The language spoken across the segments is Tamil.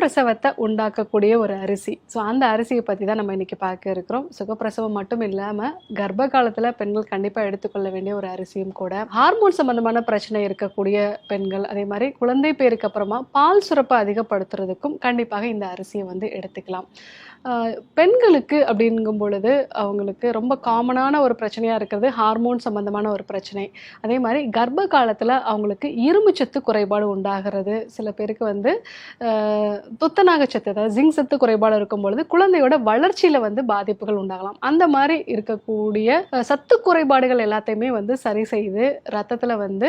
சுகப்பிரசவத்தை உண்டாக்கக்கூடிய ஒரு அரிசி. ஸோ அந்த அரிசியை பற்றி தான் நம்ம இன்றைக்கி பார்க்க இருக்கிறோம். சுகப்பிரசவம் மட்டும் இல்லாமல் கர்ப்ப காலத்தில் பெண்கள் கண்டிப்பாக எடுத்துக்கொள்ள வேண்டிய ஒரு அரிசியும் கூட. ஹார்மோன் சம்பந்தமான பிரச்சனை இருக்கக்கூடிய பெண்கள் அதே மாதிரி குழந்தை பேருக்கு அப்புறமா பால் சுரப்பை அதிகப்படுத்துறதுக்கும் கண்டிப்பாக இந்த அரிசியை வந்து எடுத்துக்கலாம். பெண்களுக்கு அப்படிங்கும் பொழுது அவங்களுக்கு ரொம்ப காமனான ஒரு பிரச்சனையாக இருக்கிறது ஹார்மோன் சம்பந்தமான ஒரு பிரச்சனை. அதே மாதிரி கர்ப்ப காலத்தில் அவங்களுக்கு இரும்புச்சத்து குறைபாடு உண்டாகிறது. சில பேருக்கு வந்து துத்தநாக சத்து அதாவது ஜிங்க் சத்து குறைபாடு இருக்கும் பொழுது குழந்தையோட வளர்ச்சியில் வந்து பாதிப்புகள் உண்டாகலாம். அந்த மாதிரி இருக்கக்கூடிய சத்து குறைபாடுகள் எல்லாத்தையுமே வந்து சரி செய்து ரத்தத்தில் வந்து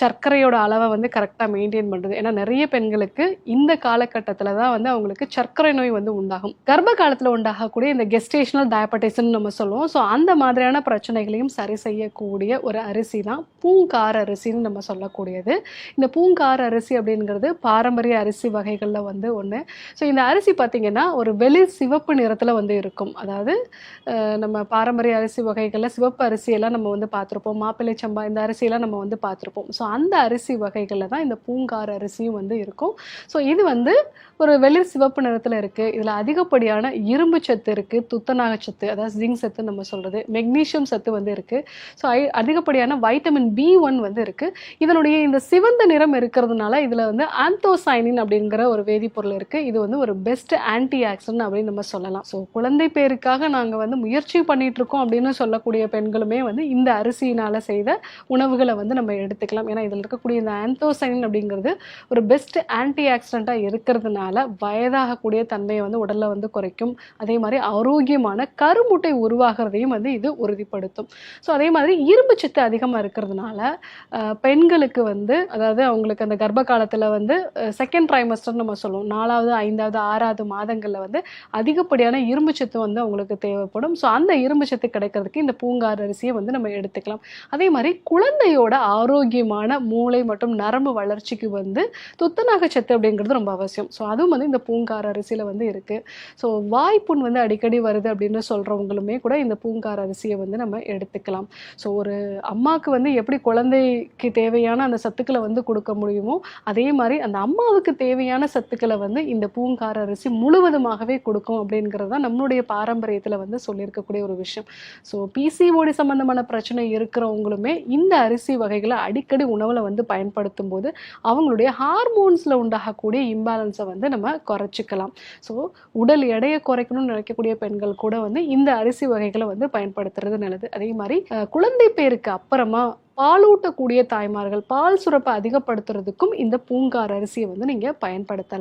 சர்க்கரையோட அளவை வந்து கரெக்டாக மெயின்டைன் பண்ணுறது ஏன்னா நிறைய பெண்களுக்கு இந்த காலகட்டத்தில் தான் வந்து அவங்களுக்கு சர்க்கரை நோய் வந்து உண்டாகும். கர்ப்ப காலத்தில் உண்டாகக்கூடிய இந்த கெஸ்டேஷனல் டயபட்டிஸ்ன்னு நம்ம சொல்லுவோம். ஸோ அந்த மாதிரியான பிரச்சனைகளையும் சரி செய்யக்கூடிய ஒரு அரிசி தான் பூங்கார் அரிசின்னு நம்ம சொல்லக்கூடியது. இந்த பூங்கார் அரிசி அப்படிங்கிறது பாரம்பரிய அரிசி வகைகளில் வந்து ஒன்று ஸோ இந்த அரிசி பார்த்திங்கன்னா ஒரு வெளிர் சிவப்பு நிறத்தில் வந்து இருக்கும். அதாவது நம்ம பாரம்பரிய அரிசி வகைகளில் சிவப்பு அரிசியெல்லாம் நம்ம வந்து பார்த்துருப்போம் மாப்பிள்ளை சம்பா இந்த அரிசியெல்லாம் நம்ம வந்து பார்த்துருப்போம் ஸோ அந்த அரிசி வகைகளில் தான் இந்த பூங்கார் அரிசியும் வந்து இருக்கும். ஸோ இது வந்து ஒரு வெளிர் சிவப்பு நிறத்தில் இருக்குது இதில் அதிகப்படியான இரும்பு சத்து இருக்குது துத்தநாக சத்து அதாவது ஜிங்க் சத்து நம்ம சொல்கிறது மெக்னீஷியம் சத்து வந்து இருக்குது ஸோ அதிகப்படியான வைட்டமின் பி ஒன் வந்து இருக்குது இதனுடைய இந்த சிவந்த நிறம் இருக்கிறதுனால இதில் வந்து ஆந்தோசைனின் அப்படிங்கிற ஒரு வேதிப்பொருள் இருக்குது இது வந்து ஒரு பெஸ்ட் ஆன்டி ஆக்சிடென்ட் அப்படின்னு நம்ம சொல்லலாம். ஸோ குழந்தை பேருக்காக நாங்கள் வந்து முயற்சி பண்ணிட்டு இருக்கோம் அப்படின்னு சொல்லக்கூடிய பெண்களுமே வந்து இந்த அரிசியினால் செய்த உணவுகளை வந்து நம்ம எடுத்துக்கலாம். ஏன்னா இதில் இருக்கக்கூடிய இந்த ஆந்தோசைன் அப்படிங்கிறது ஒரு பெஸ்ட் ஆன்டி ஆக்சிடெண்ட்டாக இருக்கிறதுனால வயதாகக்கூடிய தன்மையை வந்து உடலில் வந்து குறைக்கும். அதே மாதிரி ஆரோக்கியமான கருமுட்டை உருவாகிறதையும் வந்து இது உறுதிப்படுத்தும். ஸோ அதே மாதிரி இரும்பு சத்து அதிகமாக இருக்கிறதுனால பெண்களுக்கு வந்து அதாவது அவங்களுக்கு அந்த கர்ப்ப காலத்தில் வந்து செகண்ட் ட்ரைமஸ்டர் நம்ம சொல்லுவோம். நாலாவது ஐந்தாவது ஆறாவது மாதங்களில் வந்து அதிகப்படியான இரும்பு சத்து வந்து அவங்களுக்கு தேவைப்படும். ஸோ அந்த இரும்பு சத்து கிடைக்கிறதுக்கு இந்த பூங்கார் அரிசியை வந்து நம்ம எடுத்துக்கலாம். அதே மாதிரி குழந்தையோட ஆரோக்கியமான மூளை மற்றும் நரம்பு வளர்ச்சிக்கு வந்து துத்தநாக சத்து அப்படிங்கிறது ரொம்ப அவசியம். ஸோ அதுவும் வந்து இந்த பூங்கார் அரிசியில் வந்து இருக்குது ஸோ வாய்ப்புண் வந்து அடிக்கடி வருது அப்படின்னு சொல்கிறவங்களுமே கூட இந்த பூங்கார் அரிசியை வந்து நம்ம எடுத்துக்கலாம். ஸோ ஒரு அம்மாவுக்கு வந்து எப்படி குழந்தைக்கு தேவையான அந்த சத்துக்களை வந்து கொடுக்க முடியுமோ அதே மாதிரி அந்த அம்மாவுக்கு தேவையான சத்துக்களை வந்து இந்த பூங்கார அரிசி முழுவதுமாகவே கொடுக்கும் அப்படிங்கிறது தான் நம்மளுடைய பாரம்பரியத்தில் வந்து சொல்லியிருக்கக்கூடிய ஒரு விஷயம். ஸோ பிசிஓடி சம்மந்தமான பிரச்சனை இருக்கிறவங்களுமே இந்த அரிசி வகைகளை அடிக்கடி உணவில் வந்து பயன்படுத்தும் போது அவங்களுடைய ஹார்மோன்ஸில் உண்டாகக்கூடிய இம்பேலன்ஸை வந்து நம்ம குறைச்சிக்கலாம். ஸோ உடல் எடையை குறைக்கணும்னு நினைக்கக்கூடிய பெண்கள் கூட வந்து இந்த அரிசி வகைகளை வந்து பயன்படுத்துறது நல்லது. அதே மாதிரி குழந்தை பேருக்கு அப்புறமா பாலூட்டக்கூடிய தாய்மார்கள் பால் சுரப்பை அதிகப்படுத்துறதுக்கும் இந்த பூங்கார் அரிசியை வந்து நீங்கள் பயன்படுத்தலாம்.